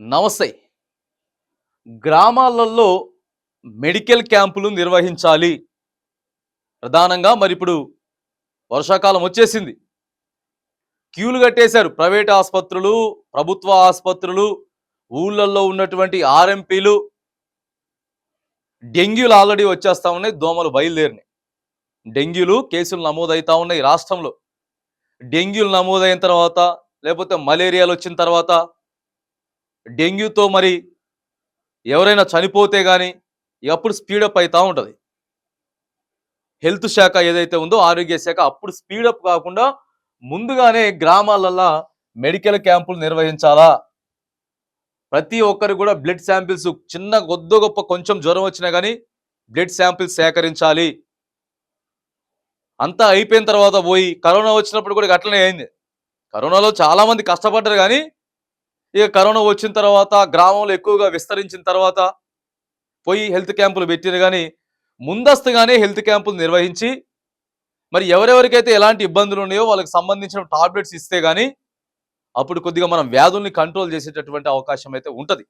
నమస్తే గ్రామాలలో మెడికల్ క్యాంపులు నిర్వహించాలి. ప్రధానంగా మరి ఇప్పుడు వర్షాకాలం వచ్చేసింది. క్యూలు కట్టేశారు ప్రైవేట్ ఆసుపత్రులు ప్రభుత్వ ఆసుపత్రులు ఊళ్ళల్లో ఉన్నటువంటి ఆర్ఎంపీలు. డెంగ్యూలు ఆల్రెడీ వచ్చేస్తూ ఉన్నాయి దోమలు బయలుదేరినాయి. డెంగ్యూలు కేసులు నమోదవుతూ ఉన్నాయి రాష్ట్రంలో. డెంగ్యూలు నమోదైన తర్వాత లేకపోతే మలేరియాలు వచ్చిన తర్వాత డెంగ్యూతో మరి ఎవరైనా చనిపోతే కానీ అప్పుడు స్పీడప్ అవుతూ ఉంటుంది. హెల్త్ శాఖ ఏదైతే ఉందో ఆరోగ్య శాఖ అప్పుడు స్పీడప్ కాకుండా ముందుగానే గ్రామాలల్లో మెడికల్ క్యాంపులు నిర్వహించాలా? ప్రతి ఒక్కరు కూడా బ్లడ్ శాంపిల్స్ చిన్న కొద్ది గొప్ప కొంచెం జ్వరం వచ్చినా కానీ బ్లడ్ శాంపిల్స్ సేకరించాలి. అంతా అయిపోయిన తర్వాత పోయి కరోనా వచ్చినప్పుడు కూడా అట్లనే అయింది. కరోనాలో చాలామంది కష్టపడ్డారు కానీ ఇక కరోనా వచ్చిన తర్వాత గ్రామంలో ఎక్కువగా విస్తరించిన తర్వాత పోయి హెల్త్ క్యాంపులు పెట్టిన కానీ ముందస్తుగానే హెల్త్ క్యాంపులు నిర్వహించి మరి ఎవరెవరికైతే ఎలాంటి ఇబ్బందులు ఉన్నాయో వాళ్ళకి సంబంధించిన టాబ్లెట్స్ ఇస్తే కానీ అప్పుడు కొద్దిగా మనం వ్యాధుల్ని కంట్రోల్ చేసేటటువంటి అవకాశం అయితే ఉంటుంది.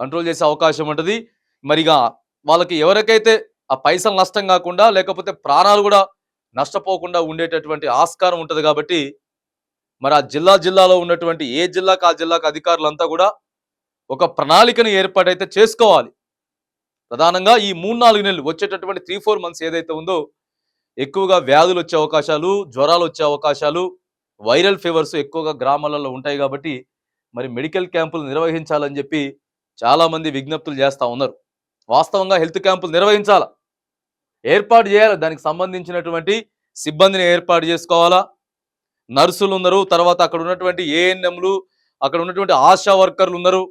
కంట్రోల్ చేసే అవకాశం ఉంటుంది. మరిగా వాళ్ళకి ఎవరికైతే ఆ పైసలు నష్టం కాకుండా లేకపోతే ప్రాణాలు కూడా నష్టపోకుండా ఉండేటటువంటి ఆస్కారం ఉంటుంది కాబట్టి మరి ఆ జిల్లా జిల్లాలో ఉన్నటువంటి ఏ జిల్లాకు ఆ జిల్లాకు అధికారులంతా కూడా ఒక ప్రణాళికను ఏర్పాటైతే చేసుకోవాలి. ప్రధానంగా ఈ మూడు నాలుగు నెలలు వచ్చేటటువంటి త్రీ ఫోర్ మంత్స్ ఏదైతే ఉందో ఎక్కువగా వ్యాధులు వచ్చే అవకాశాలు జ్వరాలు వచ్చే అవకాశాలు వైరల్ ఫీవర్స్ ఎక్కువగా గ్రామాలలో ఉంటాయి కాబట్టి మరి మెడికల్ క్యాంపులు నిర్వహించాలని చెప్పి చాలా మంది విజ్ఞప్తులు చేస్తూ ఉన్నారు. వాస్తవంగా హెల్త్ క్యాంపులు నిర్వహించాలా? ఏర్పాటు చేయాలి? దానికి సంబంధించినటువంటి సిబ్బందిని ఏర్పాటు చేసుకోవాలా? నర్సులు ఉన్నారు తర్వాత అక్కడ ఉన్నటువంటి ఏఎన్ఎంలు అక్కడ ఉన్నటువంటి ఆశా వర్కర్లు ఉన్నారు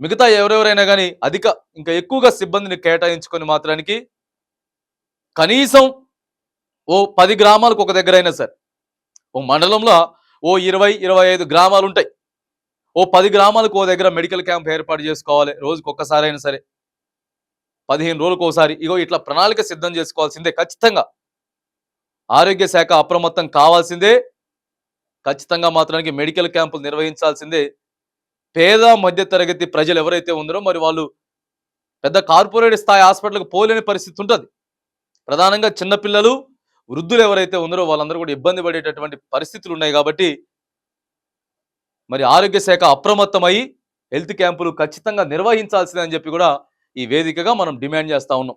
మిగతా ఎవరెవరైనా కానీ అధిక ఇంకా ఎక్కువగా సిబ్బందిని కేటాయించుకొని మాత్రానికి కనీసం ఓ పది గ్రామాలకు ఒక దగ్గర అయినా సరే. ఓ మండలంలో ఓ ఇరవై ఇరవై ఐదు గ్రామాలు ఉంటాయి ఓ పది గ్రామాలకు ఓ దగ్గర మెడికల్ క్యాంప్ ఏర్పాటు చేసుకోవాలి రోజుకి ఒక్కసారి అయినా సరే. పదిహేను రోజులకు ఒకసారి ఇగో ఇట్లా ప్రణాళిక సిద్ధం చేసుకోవాల్సిందే ఖచ్చితంగా. ఆరోగ్య శాఖ అప్రమత్తం కావాల్సిందే. ఖచ్చితంగా మాత్రానికి మెడికల్ క్యాంపులు నిర్వహించాల్సిందే. పేద మధ్య తరగతి ప్రజలు ఎవరైతే ఉన్నారో మరి వాళ్ళు పెద్ద కార్పొరేట్ స్థాయి హాస్పిటల్కి పోలేని పరిస్థితి ఉంటుంది. ప్రధానంగా చిన్నపిల్లలు వృద్ధులు ఎవరైతే ఉన్నారో వాళ్ళందరూ కూడా ఇబ్బంది పడేటటువంటి పరిస్థితులు ఉన్నాయి కాబట్టి మరి ఆరోగ్య శాఖ అప్రమత్తమై హెల్త్ క్యాంపులు ఖచ్చితంగా నిర్వహించాల్సిందే అని చెప్పి కూడా ఈ వేదికగా మనం డిమాండ్ చేస్తా ఉన్నాం.